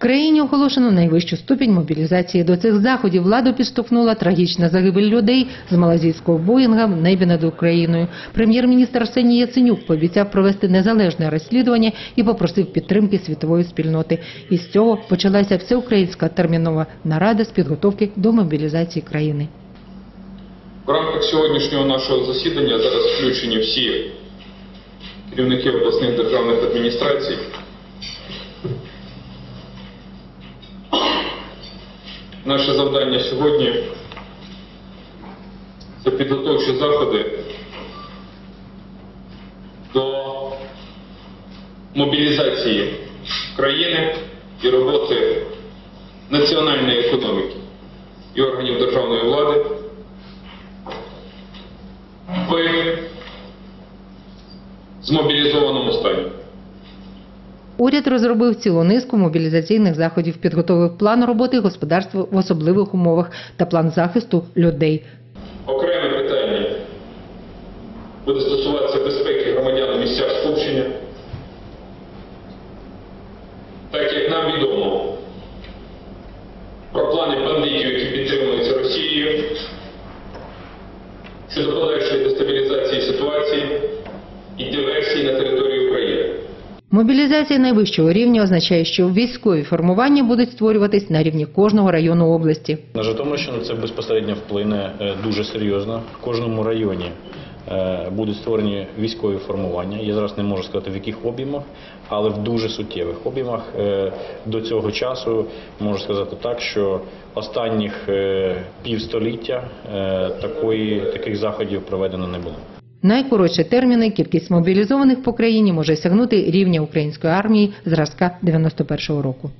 Країні оголошено найвищу ступінь мобілізації. До цих заходів владу підштовхнула трагічна загибель людей з малазійського Боїнга в небі над Україною. Прем'єр-міністр Арсеній Яценюк пообіцяв провести незалежне розслідування і попросив підтримки світової спільноти. І з цього почалася всеукраїнська термінова нарада з підготовки до мобілізації країни. В рамках сьогоднішнього нашого засідання зараз включені всі керівники обласних державних адміністрацій. Наше завдання сьогодні це підготовчі заходи до мобілізації країни і роботи національної економіки і органів державної влади в змобілізованому стані. Уряд розробив цілу низку мобілізаційних заходів, підготовив план роботи господарства в особливих умовах та план захисту людей. Окреме питання буде стосуватися безпеки громадян у місцях скупчення. Мобілізація найвищого рівня означає, що військові формування будуть створюватись на рівні кожного району області. На Житомирщину це безпосередньо вплине е, дуже серйозно. В кожному районі е, будуть створені військові формування. Я зараз не можу сказати в яких об'ємах, але в дуже суттєвих об'ємах. Е, До цього часу можу сказати так, що останніх півстоліття такої, таких заходів проведено не було. Найкоротші терміни кількість мобілізованих по країні може сягнути рівня української армії зразка 91-го року.